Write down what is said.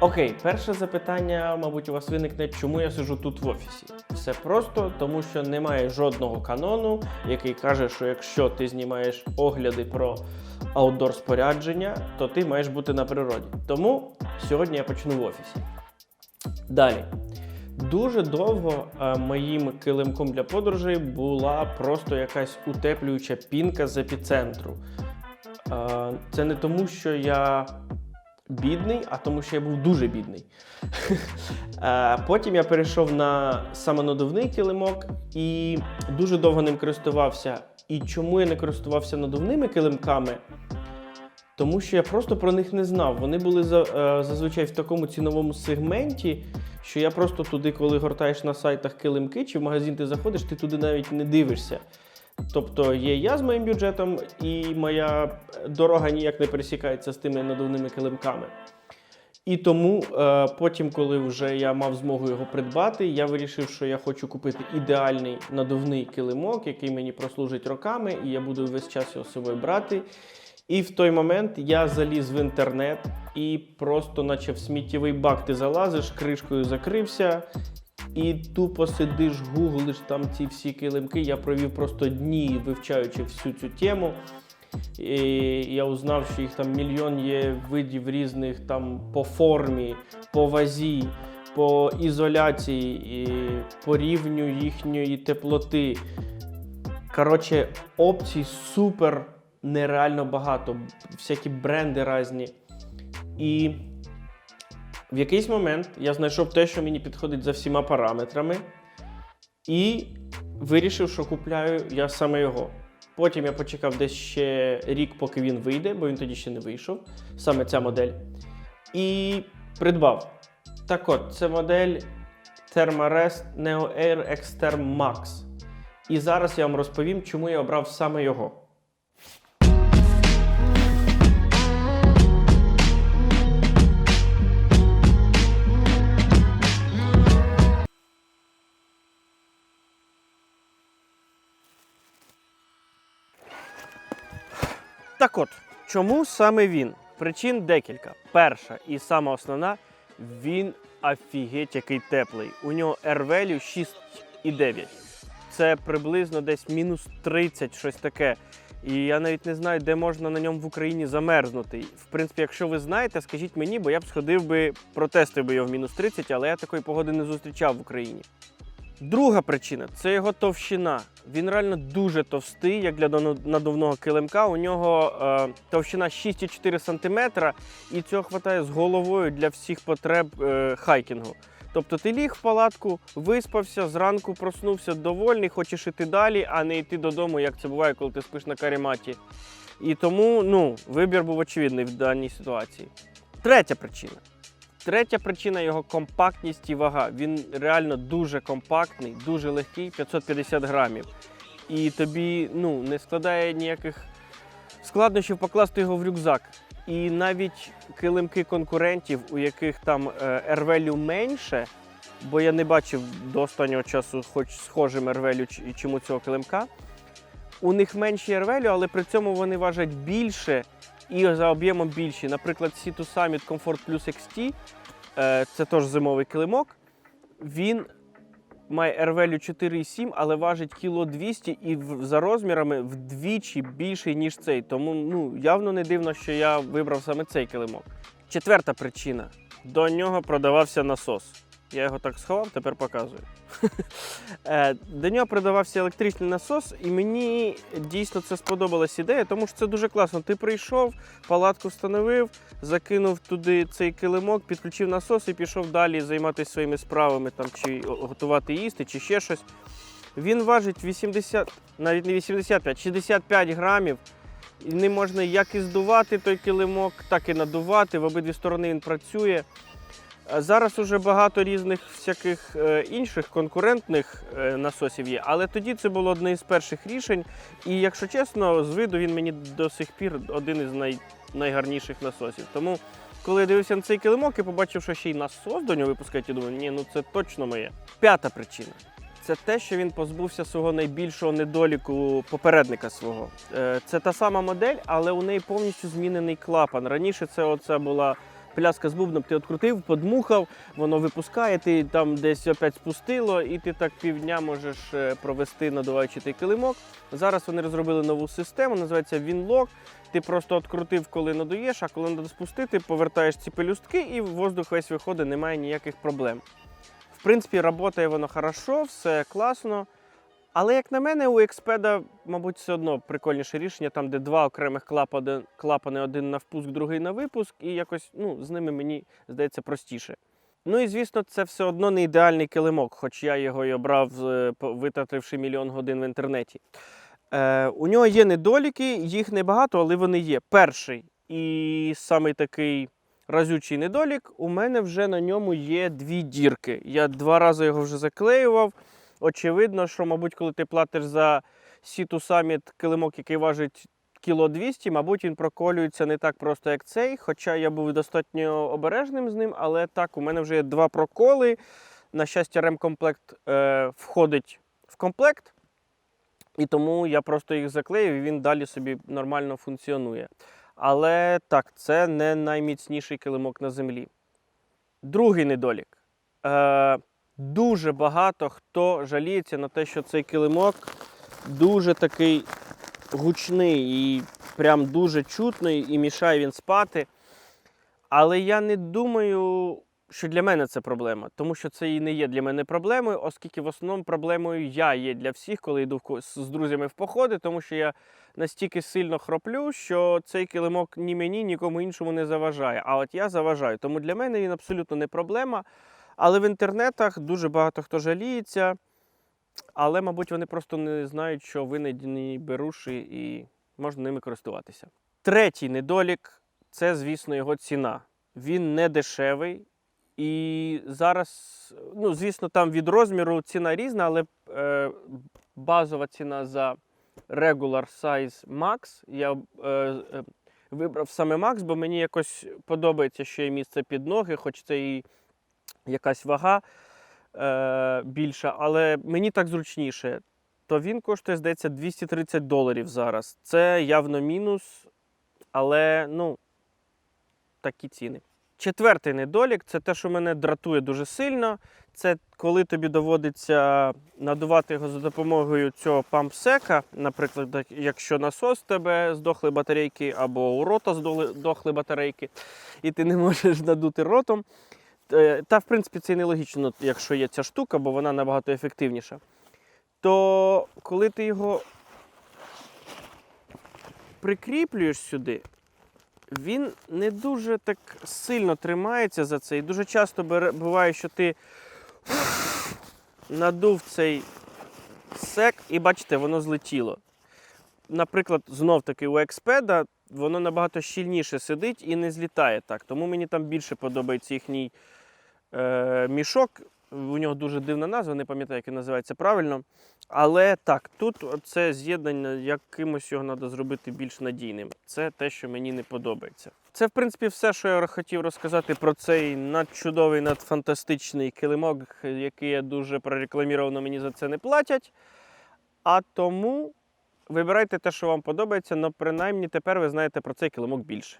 Окей, перше запитання, мабуть, у вас виникне, чому я сиджу тут в офісі. Все просто, тому що немає жодного канону, який каже, що якщо ти знімаєш огляди про аутдор спорядження, то ти маєш бути на природі. Тому сьогодні я почну в офісі. Далі. Дуже довго е, моїм килимком для подорожей була просто якась утеплююча пінка з епіцентру. Е, це не тому, що я бідний, а тому, що я був дуже бідний. Е, Потім я перейшов на самонадувний килимок і дуже довго ним користувався. І чому я не користувався надувними килимками? Тому що я просто про них не знав. Вони були е, зазвичай в такому ціновому сегменті, що я просто туди, коли гортаєш на сайтах килимки, чи в магазин ти заходиш, ти туди навіть не дивишся. Тобто є я з моїм бюджетом, і моя дорога ніяк не пересікається з тими надувними килимками. І тому е, потім, коли вже я мав змогу його придбати, я вирішив, що я хочу купити ідеальний надувний килимок, який мені прослужить роками, і я буду весь час його з собою брати. І в той момент я заліз в інтернет і просто, наче в сміттєвий бак, ти залазиш, кришкою закрився, і тупо сидиш, гуглиш там ці всі килимки. Я провів просто дні, вивчаючи всю цю тему. І я узнав, що їх там мільйон є видів різних там по формі, по вазі, по ізоляції, і по рівню їхньої теплоти. Коротше, опцій супер нереально багато, всякі бренди різні. І в якийсь момент я знайшов те, що мені підходить за всіма параметрами, і вирішив, що купляю я саме його. Потім я почекав десь ще рік, поки він вийде, бо він тоді ще не вийшов, саме ця модель. І придбав. Так от, це модель Thermarest Neo Air Xterm Max. І зараз я вам розповім, чому я обрав саме його. Так от, чому саме він? Причин декілька. Перша і сама основна, він офігеть який теплий. У нього R-value 6,9. Це приблизно десь мінус 30, щось таке. І я навіть не знаю, де можна на ньому в Україні замерзнути. В принципі, якщо ви знаєте, скажіть мені, бо я б сходив би, протестив би його в мінус 30, але я такої погоди не зустрічав в Україні. Друга причина це його товщина. Він реально дуже товстий, як для надувного килимка. У нього е, товщина 6,4 см, і цього вистачає з головою для всіх потреб е, хайкінгу. Тобто ти ліг в палатку, виспався, зранку проснувся довольний, хочеш іти далі, а не йти додому, як це буває, коли ти спиш на карематі. І тому ну, вибір був очевидний в даній ситуації. Третя причина. Третя причина його компактність і вага. Він реально дуже компактний, дуже легкий, 550 грамів. І тобі ну, не складає ніяких складнощів покласти його в рюкзак. І навіть килимки конкурентів, у яких там ервелю менше, бо я не бачив до останнього часу хоч схожим ервелю чому цього килимка. У них менші ервелю, але при цьому вони важать більше і за об'ємом більші. Наприклад, C2 Summit Comfort Plus XT, це теж зимовий килимок. Він має R-value 4,7, але важить кіло 200 і за розмірами вдвічі більший, ніж цей. Тому ну, явно не дивно, що я вибрав саме цей килимок. Четверта причина: до нього продавався насос. Я його так сховав, тепер показую. Е, До нього продавався електричний насос, і мені дійсно це сподобалась ідея, тому що це дуже класно. Ти прийшов, палатку встановив, закинув туди цей килимок, підключив насос і пішов далі займатися своїми справами, там, чи готувати їсти, чи ще щось. Він важить 80, навіть не 85, 65 грамів. І ним можна як і здувати той килимок, так і надувати. В обидві сторони він працює. А Зараз уже багато різних всяких е, інших конкурентних е, насосів є, але тоді це було одне із перших рішень. І якщо чесно, з виду він мені до сих пір один із най, найгарніших насосів. Тому, коли я дивився на цей килимок і побачив, що ще й насос до нього випускають, я думаю, ні, ну це точно моє. П'ята причина. Це те, що він позбувся свого найбільшого недоліку попередника свого. Е, Це та сама модель, але у неї повністю змінений клапан. Раніше це оця була Пляска з бубном ти відкрутив, подмухав, воно випускає, ти там десь опять спустило, і ти так півдня можеш е, провести надуваючи той килимок. Зараз вони розробили нову систему, називається Winlock. Ти просто відкрутив, коли надуєш, а коли треба спустити, повертаєш ці пелюстки і воздух весь виходить, немає ніяких проблем. В принципі, працює воно хорошо, все класно. Але, як на мене, у Експеда, мабуть, все одно прикольніше рішення, там, де два окремих клапани, клапани один на впуск, другий на випуск, і якось ну, з ними мені здається простіше. Ну і звісно, це все одно не ідеальний килимок, хоч я його і обрав, витративши мільйон годин в інтернеті. Е, у нього є недоліки, їх небагато, але вони є. Перший і самий такий разючий недолік, у мене вже на ньому є дві дірки. Я два рази його вже заклеював. Очевидно, що, мабуть, коли ти платиш за Сіту Summit килимок, який важить кіло 200, мабуть, він проколюється не так просто, як цей. Хоча я був достатньо обережним з ним, але так, у мене вже є два проколи. На щастя, ремкомплект е, входить в комплект. І тому я просто їх заклеїв, і він далі собі нормально функціонує. Але так, це не найміцніший килимок на землі. Другий недолік. Е, дуже багато хто жаліється на те, що цей килимок дуже такий гучний і прям дуже чутний, і мішає він спати. Але я не думаю, що для мене це проблема, тому що це і не є для мене проблемою, оскільки в основному проблемою я є для всіх, коли йду з друзями в походи, тому що я настільки сильно хроплю, що цей килимок ні мені, нікому іншому не заважає. А от я заважаю. Тому для мене він абсолютно не проблема. Але в інтернетах дуже багато хто жаліється. Але, мабуть, вони просто не знають, що винайдені беруші і можна ними користуватися. Третій недолік це, звісно, його ціна. Він не дешевий. І зараз, ну, звісно, там від розміру ціна різна, але е, базова ціна за Regular Size Max. Я е, е, вибрав саме Max, бо мені якось подобається, що є місце під ноги, хоч це і якась вага е, більша, але мені так зручніше. То він коштує, здається, 230 доларів зараз. Це явно мінус, але ну, такі ціни. Четвертий недолік це те, що мене дратує дуже сильно. Це коли тобі доводиться надувати його за допомогою цього пампсека. Наприклад, якщо насос тебе здохли батарейки, або у рота здохли батарейки, і ти не можеш надути ротом. Е, Та, в принципі, це і нелогічно, якщо є ця штука, бо вона набагато ефективніша. То коли ти його прикріплюєш сюди, він не дуже так сильно тримається за це. І дуже часто буває, що ти надув цей сек, і бачите, воно злетіло. Наприклад, знов таки у експеда воно набагато щільніше сидить і не злітає так. Тому мені там більше подобається їхній е, мішок. У нього дуже дивна назва, не пам'ятаю, як він називається правильно. Але так, тут це з'єднання, якимось його треба зробити більш надійним. Це те, що мені не подобається. Це, в принципі, все, що я хотів розказати про цей надчудовий, надфантастичний килимок, який я дуже прорекламував, але мені за це не платять. А тому вибирайте те, що вам подобається, але принаймні тепер ви знаєте про цей килимок більше.